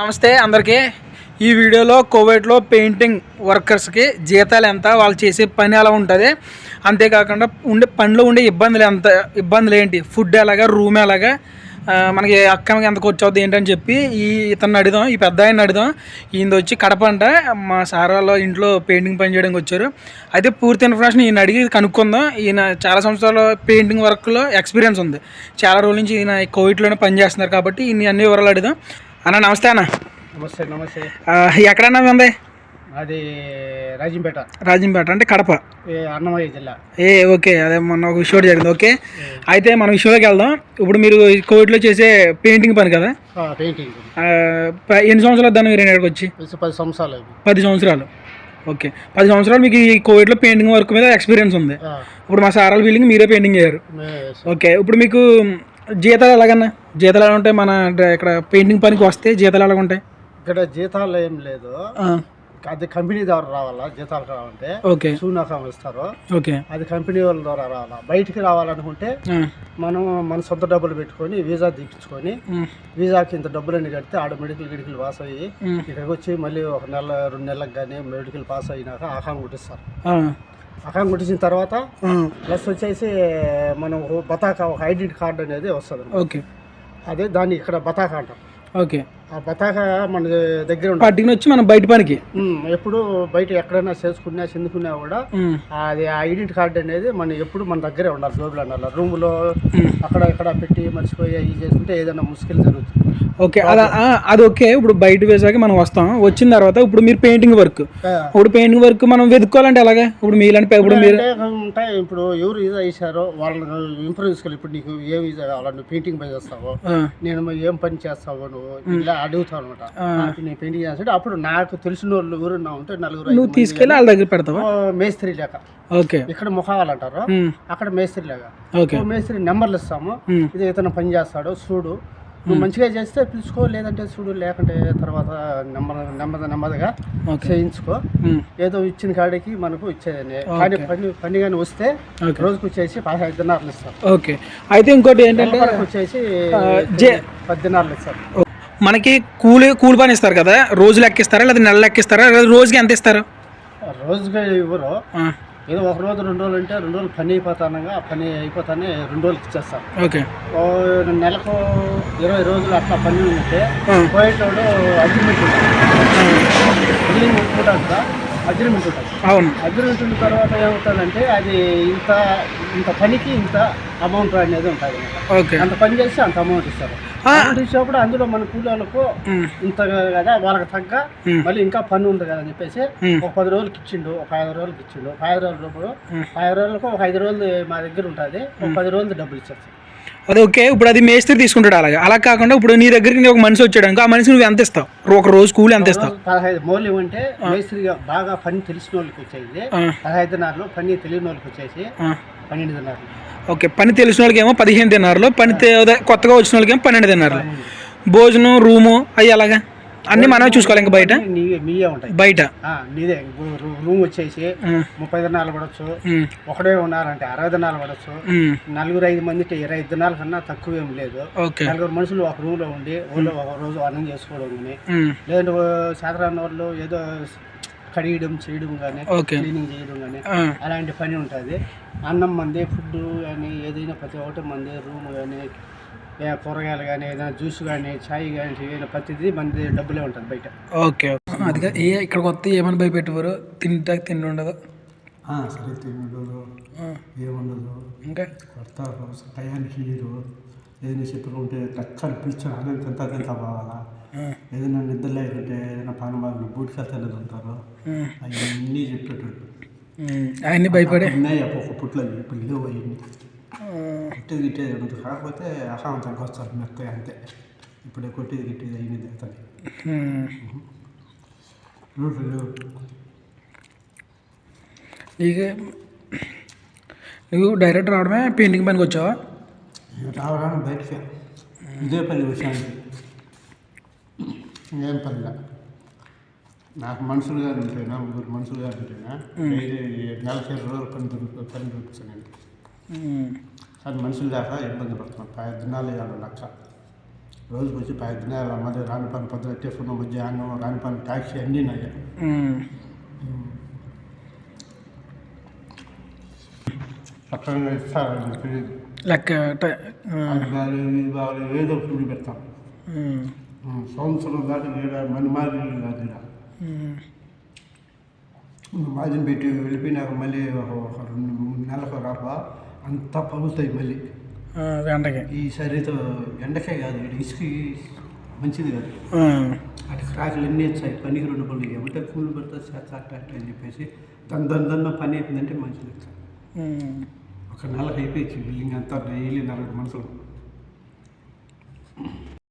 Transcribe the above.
నమస్తే అందరికీ. ఈ వీడియోలో కోవిడ్లో పెయింటింగ్ వర్కర్స్కి జీతాలు ఎంత వాళ్ళు చేసే పని ఎలా ఉంటుంది అంతేకాకుండా ఉండే పనిలో ఉండే ఇబ్బందులు ఎంత ఇబ్బందులు ఏంటి ఫుడ్ ఎలాగా రూమ్ ఎలాగా మనకి అక్కడికి ఎంత ఖర్చు అవుతుంది ఏంటని చెప్పి ఈ ఇతను అడిదాం ఈ పెద్ద ఆయన అడుగుదాం. ఈయన వచ్చి కడప అంట మా సార్ వాళ్ళ ఇంట్లో పెయింటింగ్ పని చేయడానికి వచ్చారు. అయితే పూర్తి ఇన్ఫర్మేషన్ ఈయన అడిగి కనుక్కుందాం. ఈయన చాలా సంవత్సరాలు పెయింటింగ్ వర్క్లో ఎక్స్పీరియన్స్ ఉంది. చాలా రోజుల నుంచి ఈయన కోవిడ్లోనే పని చేస్తున్నారు కాబట్టి ఈయన అన్ని వివరాలు అడిదాం అన్న నమస్తే అన్న. నమస్తే నమస్తే. ఎక్కడన్నా ఉంది? అది రాజంపేట. రాజంపేట అంటే కడప. ఏ అన్నమయ్య జిల్లా. ఏ ఓకే అదే మొన్న ఒక విషయం జరిగింది ఓకే. అయితే మనం విషయంలోకి వెళ్దాం. ఇప్పుడు మీరు కోవిడ్లో చేసే పెయింటింగ్ పని కదా? పెయింటింగ్ ఎన్ని సంవత్సరాలు దాన్ని మీరు ఇక్కడికి వచ్చి పది సంవత్సరాలు పది సంవత్సరాలు. ఓకే. పది సంవత్సరాలు మీకు ఈ కోవిడ్లో పెయింటింగ్ వర్క్ మీద ఎక్స్పీరియన్స్ ఉంది. ఇప్పుడు మా సారాల బిల్డింగ్ మీరే పెయింటింగ్ చేయరు. ఓకే. ఇప్పుడు మీకు జీతాలు ఎలాగన్నా? జీతాలు ఎలా ఉంటాయి? మన ఇక్కడ పెయింటింగ్ పనికి వస్తే జీతాలు ఎలా ఉంటాయి? ఇక్కడ జీతాలు ఏం లేదు. అది కంపెనీ ద్వారా రావాలా? జీతాలు రావాలంటే ఓకే. సూనాకం ఇస్తారు. ఓకే. అది కంపెనీ వాళ్ళ ద్వారా రావాలా? బయటికి రావాలనుకుంటే మనం మన సొంత డబ్బులు పెట్టుకొని వీసా తీపించుకొని వీసాకి ఇంత డబ్బులన్నీ కడితే ఆడ మెడికల్ గిడికల్ పాస్ అయ్యి ఇక్కడికి వచ్చి మళ్ళీ ఒక నెల రెండు నెలలకు కానీ మెడికల్ పాస్ అయినాక ఆకాం కుట్టిస్తారు. ఆకాం కుట్టించిన తర్వాత ప్లస్ వచ్చేసి మనం బతాకా ఒక ఐడెంటి కార్డు అనేది వస్తుంది ఓకే. అదే దాన్ని ఇక్కడ బతాకా అంటాం. ఓకే. ఆ బతాకా మన దగ్గర ఉంటుంది. పట్టుకుని వచ్చి మనం బయట పనికి. ఎప్పుడు బయట ఎక్కడైనా చేసుకున్నా చెందుకున్నా కూడా అది ఆ ఐడెంటి కార్డు అనేది మన ఎప్పుడు మన దగ్గరే ఉండాలి జోబులో ఉండాలి. రూమ్లో. అక్కడ ఇక్కడ పెట్టి మర్చిపోయి అవి చేసుకుంటే ఏదైనా ముష్కిల్ జరుగుతుంది. ఓకే ఆ, అది ఓకే. ఇప్పుడు బయట వేసాక మనం వస్తాం. వచ్చిన తర్వాత ఇప్పుడు మీరు పెయింటింగ్ వర్క్. ఇప్పుడు పెయింటింగ్ వర్క్ మనం వెతుక్కోవాలంటే ఎలాగా? ఇప్పుడు మీలాంటి ఇప్పుడు మీరు ఇప్పుడు ఎవరు వీసా వేసారో వాళ్ళని ఇంప్రూవ్ చేసుకోవాలి ఇప్పుడు నీకు ఏ వీసా కావాలా? నువ్వు పెయింటింగ్ పని చేస్తావు? నేను ఏం పని చేస్తావు నువ్వు? ఇలా అడుగుతావు అనమాట నేను పెయింటింగ్ చేస్తాడు అప్పుడు నాకు తెలిసిన వాళ్ళు ఎవరున్నా ఉంటే నలుగురు నువ్వు తీసుకెళ్ళి వాళ్ళ దగ్గర పెడతావా? మేస్త్రి లేక. ఓకే. ఇక్కడ ఉమ్, అక్కడ మేస్త్రి లేక. ఓకే. మేస్త్రి నెంబర్లు ఇస్తాము. ఇది ఇతను పని చేస్తాడు చూడు. నువ్వు మంచిగా చేస్తే పిలుచుకో లేదంటే చూడు లేకుంటే తర్వాత నెమ్మది నెమ్మది నెమ్మదిగా చేయించుకో. ఏదో ఇచ్చిన కాడికి మనకు ఇచ్చేదని కానీ పని పని కానీ వస్తే రోజుకు వచ్చేసి పదహైదు దినార్లు ఇస్తారు. ఓకే. అయితే ఇంకోటి ఏంటంటే వచ్చేసి ఆ, జే పది దినార్లు ఇస్తారు. మనకి కూలి కూలి పని ఇస్తారు కదా? రోజు లెక్కిస్తారా లేదా నెల లెక్కిస్తారా లేదా రోజుకి ఎంత ఇస్తారు? రోజుగా ఇవ్వరు. ఏదో ఒక రోజు రెండు రోజులు అంటే రెండు రోజులు పని అయిపోతానగా ఆ పని అయిపోతానే రెండు రోజులకి ఇచ్చేస్తారు. ఓకే. నెలకు ఇరవై రోజులు అట్లా పని ఉంటే పోయేటోడు అగ్రిమెంట్ ఉంటుంది. అగ్రిమెంట్ ఉంటుంది. అవును. అగ్రిమెంట్ ఉన్న తర్వాత ఏమవుతుందంటే అది ఇంత ఇంత పనికి ఇంత అమౌంట్ అనేది ఉంటుంది. ఓకే. అంత పని చేస్తే అంత అమౌంట్ ఇస్తారు. అమౌంట్ ఇచ్చినప్పుడు అందులో మన కూలీలకు ఇంత కదా వాళ్ళకి తగ్గ మళ్ళీ ఇంకా పని ఉంది కదా అని చెప్పేసి ఒక పది రోజులకి ఇచ్చిండు ఒక ఐదు రోజులకి ఇచ్చిండు. ఒక ఐదు రోజుల ఉమ్. ఐదు రోజులకు ఒక ఐదు రోజులు మా దగ్గర ఉంటుంది. ఒక పది రోజులు డబ్బులు ఇచ్చేస్తాం అది ఓకే. ఇప్పుడు అది మేస్త్రి తీసుకుంటాడు అలాగా. అలా కాకుండా ఇప్పుడు నీ దగ్గరికి ఒక మనిషి వచ్చాడు అనుకో, ఆ మనిషి నువ్వు ఎంత ఇస్తావు? ఒక రోజు కూలి ఎంత ఇస్తావు? పదహైదు మౌల్యం అంటే మేస్త్రిగా బాగా పని తెలిసిన వాళ్ళకి వచ్చేది. దినార్లు పని తెలియని వాళ్ళకి వచ్చేసి. పన్నెండు దినార్లు ఓకే పని తెలిసిన వాళ్ళకి ఏమో పదిహేను తిన్నారులు పని కొత్తగా వచ్చిన వాళ్ళకి ఏమో పన్నెండు తిన్నారులు భోజనం రూము అవి అలాగా అన్నీ మనమే చూసుకోవాలి ఇంకా బయట? మీయే ఉంటాయి. బయట? నీదే. రూమ్ వచ్చేసి ముప్పై దినాలు పడవచ్చు ఒకడే ఉన్నారంటే అరవై దినాలు పడవచ్చు నలుగురు ఐదు మంది ఇరవై ఐదు దినాల కన్నా తక్కువ ఏం లేదు. ఓకే. నలుగురు మనుషులు ఒక రూమ్లో ఉండి ఊళ్ళో ఒక రోజు అన్నం చేసుకోవడం లేదంటే సాధారణ వాళ్ళు ఏదో కడిగడం చేయడం కానీ ఓకే. క్లీనింగ్ చేయడం కానీ అలాంటి పని ఉంటుంది. అన్నం మంది ఫుడ్ కానీ ఏదైనా ప్రతి ఒక్కటి మంది రూమ్ కానీ కూరగాయలు కానీ ఏదైనా జ్యూస్ కానీ ఛాయ్ కానీ ఏదైనా ప్రతిదీ మంది డబ్బులే ఉంటుంది బయట. ఓకే. ఓకే. అదిగా ఏ ఇక్కడ కొత్త ఏమని భయపెట్టేవారు తింటా తిండి ఉండదు సరే తిండదు ఆ, ఏముండదు? ఇంకా? కొడతారు టయానికి ఏదైనా చెప్పుకుంటే పిలిచారు అదే తింటా తింటా పోవాలా ఆ, ఏదైనా నిద్ర లేకుంటే ఏదైనా పని బాగా బూట్కి వెళ్తలేదు ఉంటారు ఉమ్, అవన్నీ చెప్పేటోళ్ళు. ఉమ్, ఆయన్ని భయపడే? ఉన్నాయి ఒక పుట్లు ఇప్పుడు అవన్నీ ఆ, కొట్టేది గిట్టేది ఉంటుంది కాకపోతే అహాం తగ్గొస్తారు మెత్తగా అంతే. ఇప్పుడు కొట్టేది గిట్టేది ఉమ్. రూట్లు నీకు నువ్వు డైరెక్ట్ రావడమే పెయింటింగ్ పనికి వచ్చావా? రావడానికి బయటకే ఇదే పని విషయానికి ఇంకేం పనిలా. నాకు మనుషులుగా ఉంటేనా ముగ్గురు మనుషులుగా ఉంటేనా డైలీ నెలకి ఇరవై రోజులు పని దొరుకుతుంది పని ఉమ్, కానీ మనుషులు దాకా ఇబ్బంది పడుతున్నాం. పది దినాలు వేయాలి లక్ష. రోజుకి వచ్చి పది దినాలు మళ్ళీ రాని పని పొద్దున టిఫిన్ మధ్యాహ్నం రాని పని ట్యాక్సీ అన్నీ నాయే. ఉమ్. పక్కన ఇస్తారు తెలియదు లెక్క అది బాగాలేదు ఇది బాగాలేదు ఏదో ఫుడ్ పెడతాం సంవత్సరం దాకా ఈడ మన మాదిరి ఇల్లు కాదు ఈడ. మాదిరి పెట్టి వెళ్ళిపోయినాక మళ్ళీ ఒక ఒక రెండు మూడు నెలలకు రాక అంతా పగులుతాయి మళ్ళీ. ఎండకి ఈ సరితో ఎండకే కాదు ఈడ ఇసుక మంచిది కాదు. అటు క్రాకులు ఎన్ని వచ్చాయి పనికి రెండు పనులు. ఏమంటే కూలి పెడతా చేస్తా అట్ట అని చెప్పేసి దాని దాని దాన్ని పని అయిపోయిందంటే మంచి లెక్క ఉమ్. ఒక నెలకు అయిపోయింది బిల్డింగ్ అంతా డైలీ నలభై మనుషులు